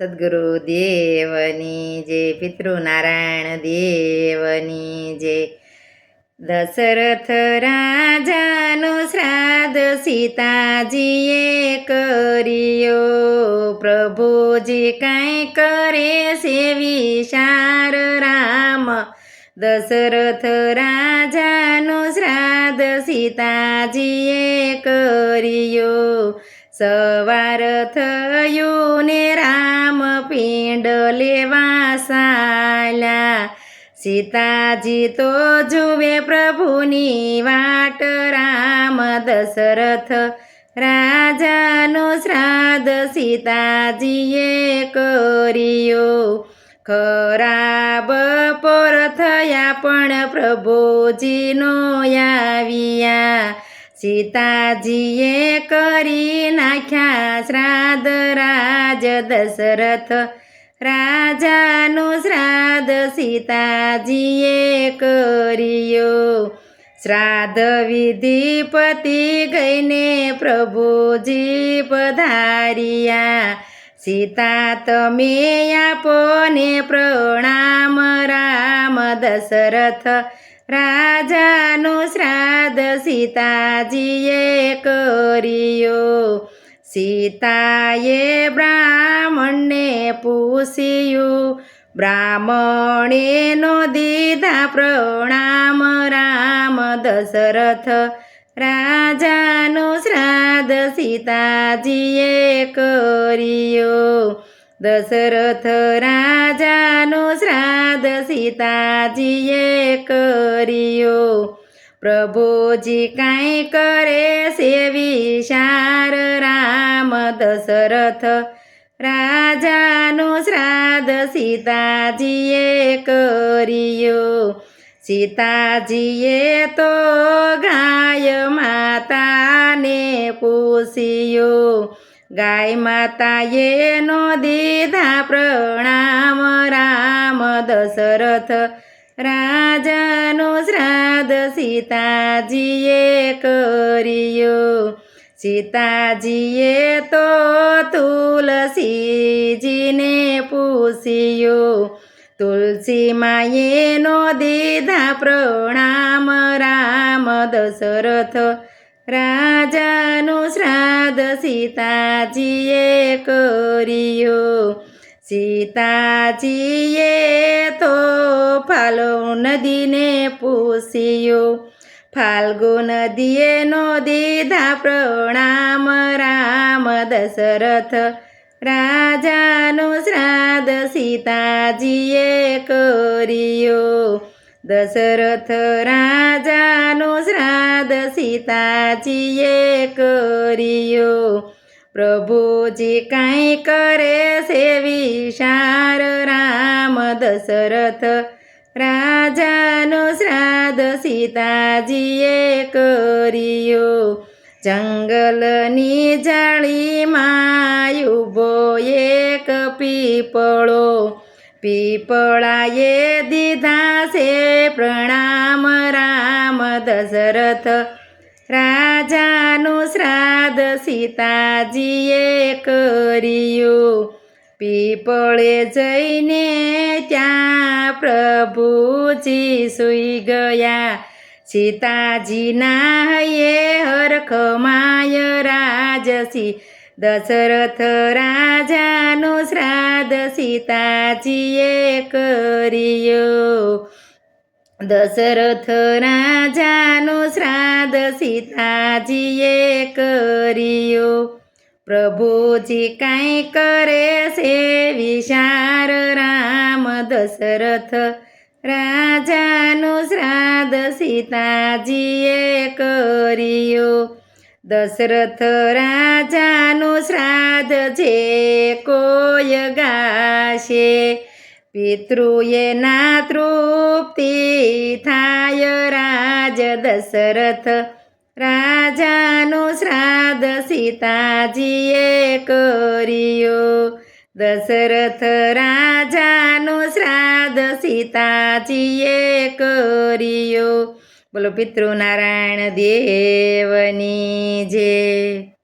સદગુરુ દેવની જય પિતૃનારાયણ દેવની જે દશરથ રાજાનું શ્રાદ્ધ સીતાજીએ કર્યો પ્રભુજી કાંઈ કરે સેવી શાર રામ દશરથ રાજાનું શ્રાદ્ધ સીતાજીએ કર્યો સવાર થયું ને રામ પિંડ લેવા સાલા સીતાજી તો જુએ પ્રભુની વાટ, રામ દશરથ રાજાનું શ્રાદ્ધ સીતાજીએ કર્યો. ખરાબ પર થયા પણ પ્રભુજીનો આવ્યા. સીતાજીએ કરી નાખ્યા શ્રાદ્ધ રાજ દશરથ. રાજાનું શ્રાદ્ધ સીતાજીએ કર્યો. શ્રાદ્ધ વિધિ પતિ ગઈને પ્રભુજી પધાર્યા. સીતા, તમે આપોને પ્રણામ, રામ દશરથ. રાજાનું શ્રાદ્ધ સીતાજીએ કર્યો. સીતાએ બ્રાહ્મણને પૂછ્યું, બ્રાહ્મણેનો દીધા પ્રણામ રામ દશરથ. રાજાનું શ્રાદ્ધ સીતાજીએ કર્યો. દશરથ રાજાનું શ્રાદ્ધ સીતાજીએ કર્યો. પ્રભુજી કાંઈ કરે સેવી શાર રામ. દશરથ રાજાનું શ્રાદ્ધ સીતાજીએ કર્યો. સીતાજીએ તો ગાય માતાને પૂછ્યો ગાય માતાએ નો દીધા પ્રણામ, રામ, દશરથ, રાજાનું શ્રાદ્ધ સીતાજીએ કર્યો. સીતાજીએ તો તુલસીજીને પૂછ્યું, તુલસી માએ નો દીધા પ્રણામ, રામ, દશરથ રાજાનું શ્રાદ્ધ સીતાજીએ કર્યું. સીતાજીએ તો ફાલો નદીને પૂછ્યું. ફાલ્ગુ નદીએ નો દીધા પ્રણામ રામ દશરથ. રાજાનું શ્રાદ્ધ સીતાજીએ કર્યો. દશરથ રાજાનો શ્રાદ્ધ સીતાજીએ કર્યો. પ્રભુજી કાંઈ કરે છે વિશાર રામ? દશરથ રાજાનો શ્રાદ્ધ સીતાજીએ કર્યો. જંગલની જાળીમાં ઊભો એક પીપળો. પીપળાએ દીધા દશરથ રાજાનું શ્રાદ્ધ સીતાજીએ કર્યું. પીપળે જઈને ત્યાં પ્રભુજી સૂઈ ગયા. સીતાજીના હૈયે હરખમાય રાજસી. દશરથ રાજાનું શ્રાદ્ધ સીતાજીએ કર્યો. દશરથ રાજાનું શ્રાદ્ધ સીતાજીએ કર્યું. પ્રભુજી કાંઈ કરે છે વિશાર રામ. દશરથ રાજાનું શ્રાદ્ધ સીતાજીએ કર્યું. દશરથ રાજાનું શ્રાદ્ધ જે કોઈ ગાશે પિતૃએ ના તૃપ્તિ થાય રાજ દશરથ. રાજાનું શ્રાદ્ધ સીતાજીએ કર્યો. દશરથ રાજાનું શ્રાદ્ધ સીતાજીએ કર્યો. બોલો પિતૃનારાયણ દેવની જય